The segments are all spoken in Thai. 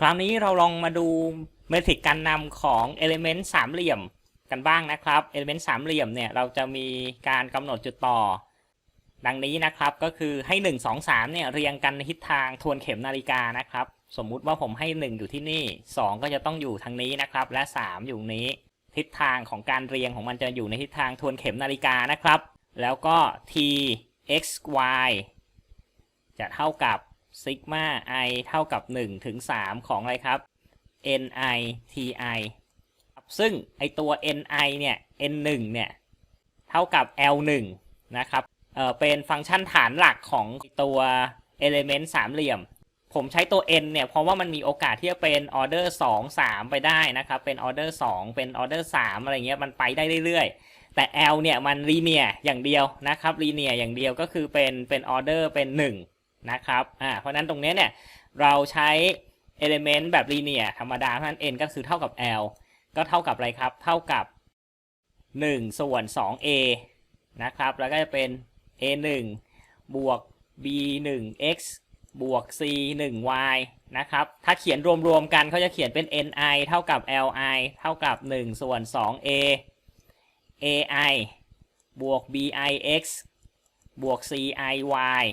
คราวนี้เราลองมาดูเมทริกการนำของ Element สามเหลี่ยมกันบ้างนะครับ Element สามเหลี่ยมเนี่ยเราจะมีการกำหนดจุดต่อ ดังนี้นะครับก็คือให้ 1 2 3เนี่ยเรียงกันในทิศทางทวนเข็มนาฬิกานะครับ สมมุติว่าผมให้ 1 อยู่ที่นี่ 2 ก็จะต้องอยู่ทางนี้นะครับ และ 3 อยู่นี้ ทิศทางของการเรียงของมันจะอยู่ในทิศทางทวนเข็มนาฬิกานะครับ แล้วก็ t x y จะเท่ากับ ซิกมา i เท่ากับ1ถึง3ของอะไรครับ n i t i ซึ่งไอตัว n i เนี่ย n 1 เนี่ยเท่ากับ l 1 นะครับเออเป็นฟังก์ชันฐานหลักของตัว element สามเหลี่ยม ผมใช้ตัว n เนี่ย เพราะว่ามันมีโอกาสที่จะเป็น order 2 3 ไปได้นะครับ เป็น order 2เป็น order 3อะไรเงี้ย มันไปได้เรื่อยๆ แต่ l เนี่ย มัน linear อย่างเดียวนะครับ linear อย่างเดียวก็คือเป็นเป็น order เป็น 1 นะครับอ่าเพราะนั้นตรงนี้เนี่ยเราใช้ element แบบ linear ธรรมดาเพราะนั้น n ก็คือเท่ากับ l ก็เท่ากับอะไรครับ เท่ากับ 1 ส่วน 2a นะครับ แล้วก็จะเป็น a 1บวก b 1 x บวก c 1 y นะครับ ถ้าเขียนรวมๆกันเขาจะเขียนเป็น ni เท่ากับ li เท่ากับ 1 ส่วน 2a ai บวก bi x บวก ci y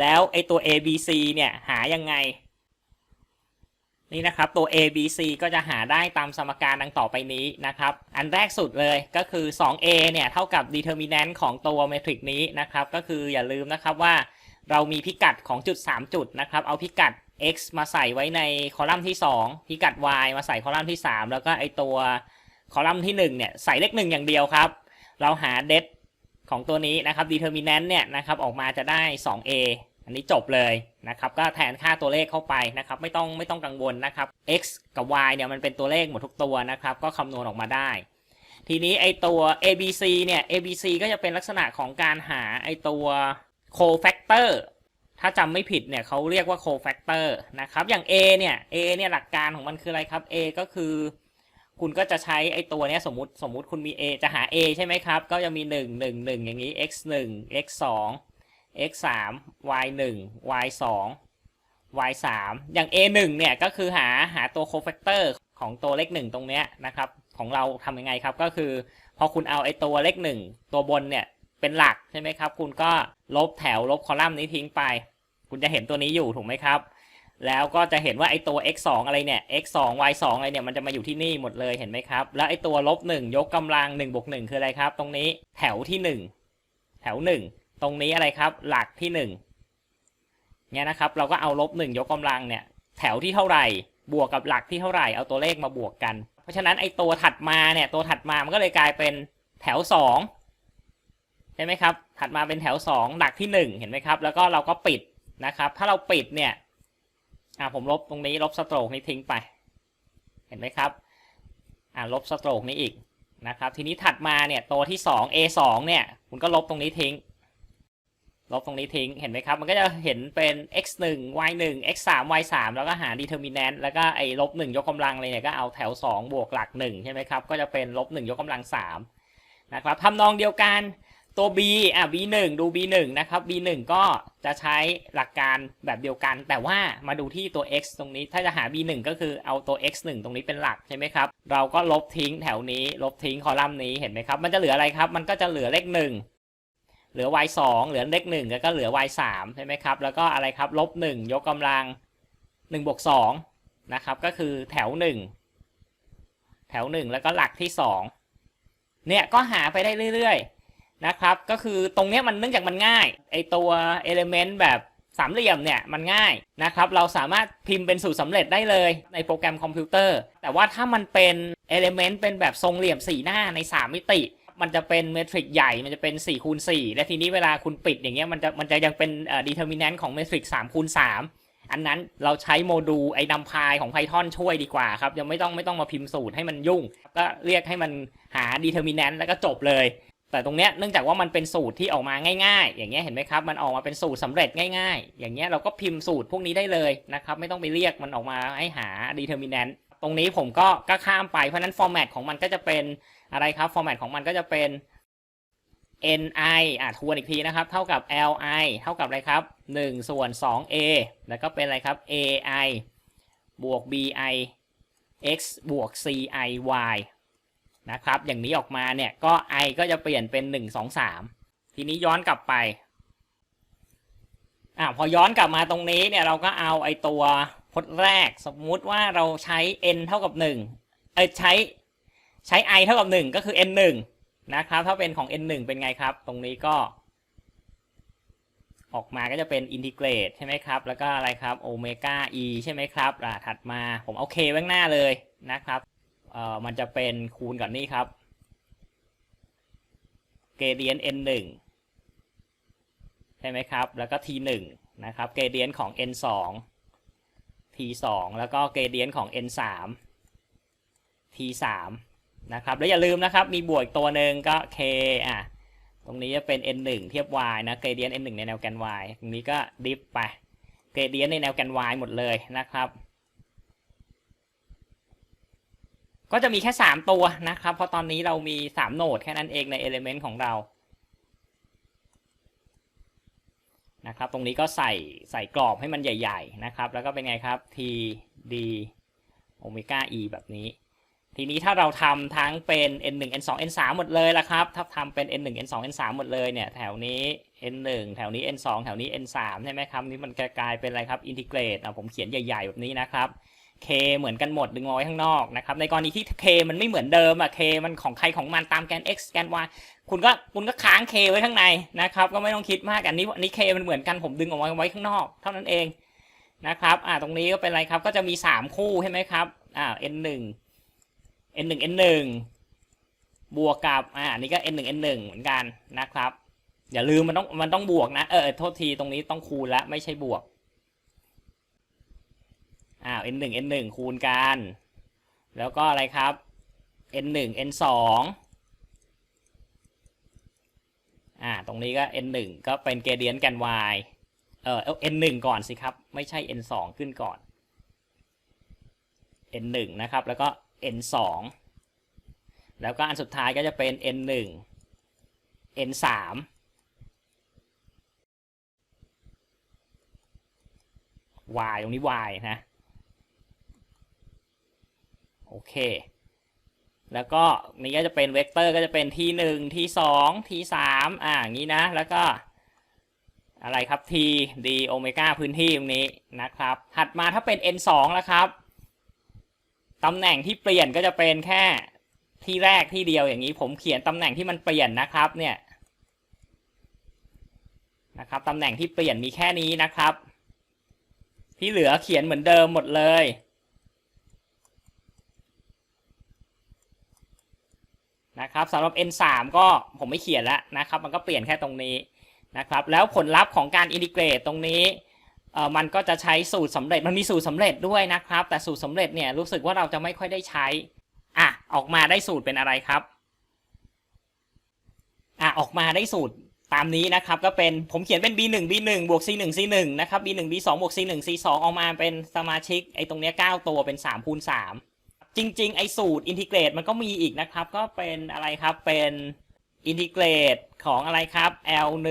แล้วไอตัว abc เนี่ยหายังไง นี่นะครับตัว a b c ก็จะหาได้ตามสมการดังต่อไปนี้นะครับ อันแรกสุดเลยก็คือ 2a เนี่ยเท่ากับ determinant ของตัวเมทริกนี้นะครับ ก็คืออย่าลืมนะครับว่าเรามีพิกัดของจุด 3 จุดนะครับ เอาพิกัด x มาใส่ไว้ในคอลัมน์ที่ 2 พิกัด y มาใส่คอลัมน์ที่ 3 แล้วก็ไอตัวคอลัมน์ที่1เนี่ยใส่เลข1อย่างเดียวครับ เราหา det ของตัวนี้นะครับ determinant เนี่ยนะครับออกมาจะได้ 2a อันนี้จบเลยนะครับ ก็แทนค่าตัวเลขเข้าไปนะครับ ไม่ต้องไม่ต้องกังวลนะครับ x กับ y เนี่ยมันเป็นตัวเลขหมดทุกตัวนะครับ ก็คำนวณออกมาได้ ทีนี้ไอตัว abc เนี่ย abc ก็จะเป็นลักษณะของการหาไอตัว cofactor ถ้าจำไม่ผิดเนี่ยเขาเรียกว่า cofactor นะครับ อย่าง a เนี่ย a เนี่ยหลักการของมันคืออะไรครับ a ก็คือ คุณก็จะใช้ไอตัวเนี้ยสมมติสมมติคุณมี a จะหา a ใช่ไหมครับ ก็จะมี 1 1 1 อย่างนี้ x 1 x 2 x 3 y 1 y 2 y 3อย่าง a 1เนี่ยก็คือหาหาตัว cofactor ของตัวเลข 1 ตรงเนี้ยนะครับของเราทำยังไงครับก็คือ พอคุณเอาไอตัวเลข 1 ตัวบนเนี่ยเป็นหลักใช่ไหมครับ คุณก็ลบแถวลบคอลัมน์นี้ทิ้งไป คุณจะเห็นตัวนี้อยู่ถูกไหมครับ แล้วก็จะเห็นว่าไอตัว x 2อะไรเนี่ย x 2 y 2อะไรเนี่ยมันจะมาอยู่ที่นี่หมดเลยเห็นไหมครับ แล้วไอตัวลบ1ยกกำลัง1บวก1คืออะไรครับ ตรงนี้แถวที่ 1 แถว 1 ตรงนี้อะไรครับ หลักที่1เนี่ยนะครับ เราก็เอาลบ1ยกกำลังเนี่ย แถวที่เท่าไหร่บวกกับหลักที่เท่าไหร่เอาตัวเลขมาบวกกัน เพราะฉะนั้นไอตัวถัดมาเนี่ยตัวถัดมามันก็เลยกลายเป็นแถว 2 ใช่ไหมครับ ถัดมาเป็นแถว 2 หลักที่ 1 เห็นไหมครับ แล้วก็เราก็ปิดนะครับ ถ้าเราปิดเนี่ย อ่าผมลบตรงนี้ลบสโตรกนี้ทิ้งไป เห็นไหมครับอ่าลบสโตรกนี้อีกนะครับ ทีนี้ถัดมาเนี่ยตัวที่ 2 a 2เนี่ยคุณก็ลบตรงนี้ทิ้ง ลบตรงนี้ทิ้ง เห็นไหมครับ มันก็จะเห็นเป็น x 1 y 1 x 3 y 3แล้วก็หา determinant แล้วก็ไอ้ลบ1ยกกำลังเลยเนี่ยก็เอาแถว 2 บวกหลัก1ใช่ไหมครับ ก็จะเป็นลบ1ยกกำลัง3นะครับทำนองเดียวกัน ตัว b อะ b 1 ดู b 1 นะครับ b 1 ก็จะใช้หลักการแบบเดียวกัน แต่ว่ามาดูที่ตัว x ตรงนี้ ถ้าจะหา b 1 ก็คือเอาตัว x 1 ตรงนี้เป็นหลักใช่ไหมครับ เราก็ลบทิ้งแถวนี้ ลบทิ้งคอลัมน์นี้ เห็นไหมครับ มันจะเหลืออะไรครับ มันก็จะเหลือเลข 1 เหลือ y 2เหลือเลข 1 แล้วก็เหลือ y 3ใช่ไหมครับ แล้วก็อะไรครับ ลบ 1 ยกกำลัง1บวก2นะครับ ก็คือแถว 1 แถว 1 แล้วก็หลักที่ 2 เนี่ย ก็หาไปได้เรื่อยๆ นะครับ ก็คือตรงนี้มันเนื่องจากมันง่าย ไอตัว element แบบสามเหลี่ยมเนี่ยมันง่ายนะครับ เราสามารถพิมพ์เป็นสูตรสำเร็จได้เลยในโปรแกรมคอมพิวเตอร์ แต่ว่าถ้ามันเป็น element เป็นแบบทรงเหลี่ยม4หน้าใน 3 มิติ มันจะเป็นเมทริกใหญ่ มันจะเป็น4คูณ4และทีนี้เวลาคุณปิดอย่างเงี้ยมันจะมันจะยังเป็นดีเอ่อ determinant ของเมทริก3คูณ3อันนั้นเราใช้โมดูลไอ้นำพายของ Python ช่วยดีกว่าครับยังไม่ต้องไม่ต้องมาพิมพ์สูตรให้มันยุ่ง ก็เรียกให้มันหา determinant แล้วก็จบเลย แต่ตรงเนี้ยเนื่องจากว่ามันเป็นสูตรที่ออกมาง่ายๆ อย่างเงี้ยเห็นไหมครับ มันออกมาเป็นสูตรสำเร็จง่ายๆ อย่างเงี้ยเราก็พิมพ์สูตรพวกนี้ได้เลยนะครับไม่ต้องไปเรียกมันออกมาให้หา determinant ตรงนี้ผมก็ก็ข้ามไปเพราะฉะนั้น format ของมันก็จะเป็นอะไรครับ format ของมันก็จะเป็น ni อะทวนอีกทีนะครับ เท่ากับ li เท่ากับอะไรครับ 1 ส่วน 2a แล้วก็เป็นอะไรครับ ai บวก bi x บวก ci y นะครับ อย่างนี้ออกมาเนี่ยก็ i ก็จะเปลี่ยนเป็น 1 2 3 ทีนี้ย้อนกลับไปอ่าพอย้อนกลับมาตรงนี้เนี่ยเราก็เอาไอตัวพจน์แรกสมมุติว่าเราใช้ n เท่ากับ1เอ้ยใช้ใช้ i เท่ากับ 1 ก็คือ n 1นะครับ ถ้าเป็นของ n 1เป็นไงครับ ตรงนี้ก็ ออกมาก็จะเป็นอินทิเกรตใช่ไหมครับ แล้วก็อะไรครับโอเมก้า e ใช่ไหมครับอ่าถัดมาผมเอา k ไว้หน้าเลยนะครับ เอ่อมันจะเป็นคูณกับนี่ครับเกเดียน n 1ใช่ไหมครับ แล้วก็ t 1นะครับเกเดียนของ n 2 t 2แล้วก็เกเดียนของ n 3 t 3นะครับแล้วอย่าลืมนะครับ มีบวกอีกตัวหนึ่งก็ k อะตรงนี้จะเป็น n 1เทียบ y นะเกเดียน n 1ในแนวแกน y ตรงนี้ก็ดิฟไปเกเดียนในแนวแกน y หมดเลยนะครับ ก็จะมีแค่ 3 ตัวนะครับ เพราะตอนนี้เรามี 3โหนดแค่นั้นเองใน element ของเรานะครับ ตรงนี้ก็ใส่ใส่กรอบให้มันใหญ่ ๆ นะครับ แล้วก็เป็นไงครับ t d โอเมก้า e แบบนี้ ทีนี้ถ้าเราทำทั้งเป็น n 1 n 2 n 3หมดเลยละครับ ถ้าทำเป็น n 1 n 2 n 3หมดเลยเนี่ย แถวนี้ n 1แถวนี้ n 2แถวนี้ n 3ใช่ไหมครับ นี่มันกลายเป็นอะไรครับ อินทิเกรตผมเขียนใหญ่ ๆ แบบนี้นะครับ k เหมือนกันหมดดึงมาไว้ข้างนอกนะครับ ในกรณีที่ k มันไม่เหมือนเดิมอะ k มันของใครของมันตามแกน x แกน y คุณก็คุณก็ค้าง k ไว้ข้างในนะครับ ก็ไม่ต้องคิดมากอันนี้อันนี้ k มันเหมือนกันผมดึงออกมาไว้ข้างนอก เท่านั้นเองนะครับอ่าตรงนี้ก็เป็นอะไรครับก็จะมี 3 คู่ใช่ไหมครับอ่า n 1 n 1 n 1บวกกับอ่านี่ก็ n 1 n 1เหมือนกันนะครับ อย่าลืมมันต้องมันต้องบวกนะเออโทษทีตรงนี้ต้องคูณแล้วไม่ใช่บวก อ้าว n 1 n 1คูณกัน แล้วก็อะไรครับ n 1 n 2อ่า ตรงนี้ก็ n 1ก็เป็นเกเดียนกัน y เออ n 1ก่อนสิครับ ไม่ใช่ n 2ขึ้นก่อน n 1นะครับ แล้วก็ n 2แล้วก็อันสุดท้ายก็จะเป็น n 1 n 3 y ตรงนี้ y นะ อเค แล้วก็นี่ก็จะเป็นเวกเตอร์ก็จะเป็น t 1 t 2 t 3อ่าอย่างนี้นะ แล้วก็อะไรครับ t d โอเมก้าพื้นที่ตรงนี้นะครับ ถัดมาถ้าเป็น n 2แล้วครับ ตำแหน่งที่เปลี่ยนก็จะเป็นแค่ที่แรกที่เดียวอย่างนี้ ผมเขียนตำแหน่งที่มันเปลี่ยนนะครับเนี่ยนะครับตำแหน่งที่เปลี่ยนมีแค่นี้นะครับ ที่เหลือเขียนเหมือนเดิมหมดเลย นะครับสำหรับ n3 ก็ผมไม่เขียนแล้วนะครับ มันก็เปลี่ยนแค่ตรงนี้นะครับ แล้วผลลัพธ์ของการอินทิเกรตตรงนี้เอ่อมันก็จะใช้สูตรสำเร็จ มันมีสูตรสำเร็จด้วยนะครับ แต่สูตรสำเร็จเนี่ยรู้สึกว่าเราจะไม่ค่อยได้ใช้ อะ ออกมาได้สูตรเป็นอะไรครับ อะ ออกมาได้สูตรตามนี้นะครับ ก็เป็น ผมเขียนเป็น b1 b1 บวก c1 c1 นะครับ b1 b2 บวก c1 c2 ออกมาเป็นสมาชิกไอ้ตรงเนี้ย9ตัวเป็น3คูณ3 จริง ๆ ไอ้สูตรอินทิเกรตมันก็มีอีกนะครับ ก็เป็นอะไรครับเป็นอินทิเกรตของอะไรครับ L1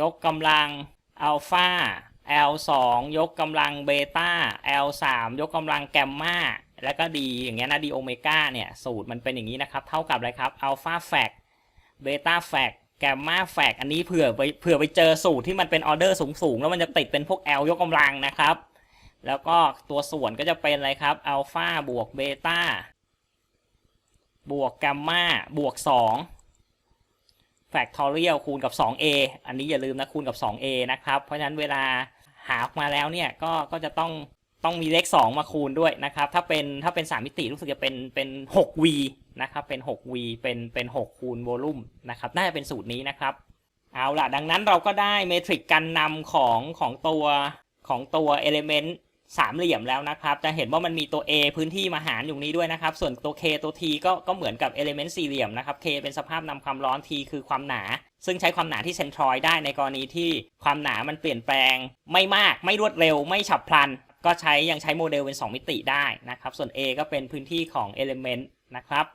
ยกกำลังอัลฟา L2 ยกกำลังเบต้า L3 ยกกำลังแกมมาแล้วก็ดีอย่างเงี้ยนะดีโอเมก้าเนี่ย สูตรมันเป็นอย่างนี้นะครับ เท่ากับอะไรครับอัลฟาแฟกเบต้าแฟกแกมมาแฟกอันนี้เผื่อไปเผื่อไปเจอสูตรที่มันเป็นออเดอร์สูงๆ แล้วมันจะติดเป็นพวก L ยกกำลังนะครับ แล้วก็ตัวส่วนก็จะเป็นอะไรครับอัลฟาบวกเบต้าบวกแกมมาบวก 2 factorial คูณกับ 2a อันนี้อย่าลืมนะคูณกับ 2a นะครับ เพราะฉะนั้นเวลาหาออกมาแล้วเนี่ยก็ก็จะต้องต้องมีเลข 2 มาคูณด้วยนะครับ ถ้าเป็นถ้าเป็น 3 มิติรู้สึกจะเป็นเป็น 6v นะครับเป็น 6v เป็นเป็น6คูณโวลูมนะครับน่าจะเป็นสูตรนี้นะครับ เอาล่ะ ดังนั้นเราก็ได้เมทริกการนำของของตัวของตัว element สามเหลี่ยมแล้วนะครับจะเห็นว่ามันมีตัว A พื้นที่มาหารอยู่นี้ด้วยนะครับ ส่วนตัว K ตัว T ก็ก็เหมือนกับ element สี่เหลี่ยมนะครับ K เป็นสภาพนำความร้อน T คือความหนา ซึ่งใช้ความหนาที่เซนทรอยได้ในกรณีที่ความหนามันเปลี่ยนแปลง ไม่มาก ไม่รวดเร็ว ไม่ฉับพลัน ก็ใช้ยังใช้โมเดลเป็น 2 มิติได้นะครับ ส่วน A ก็เป็นพื้นที่ของ element นะครับ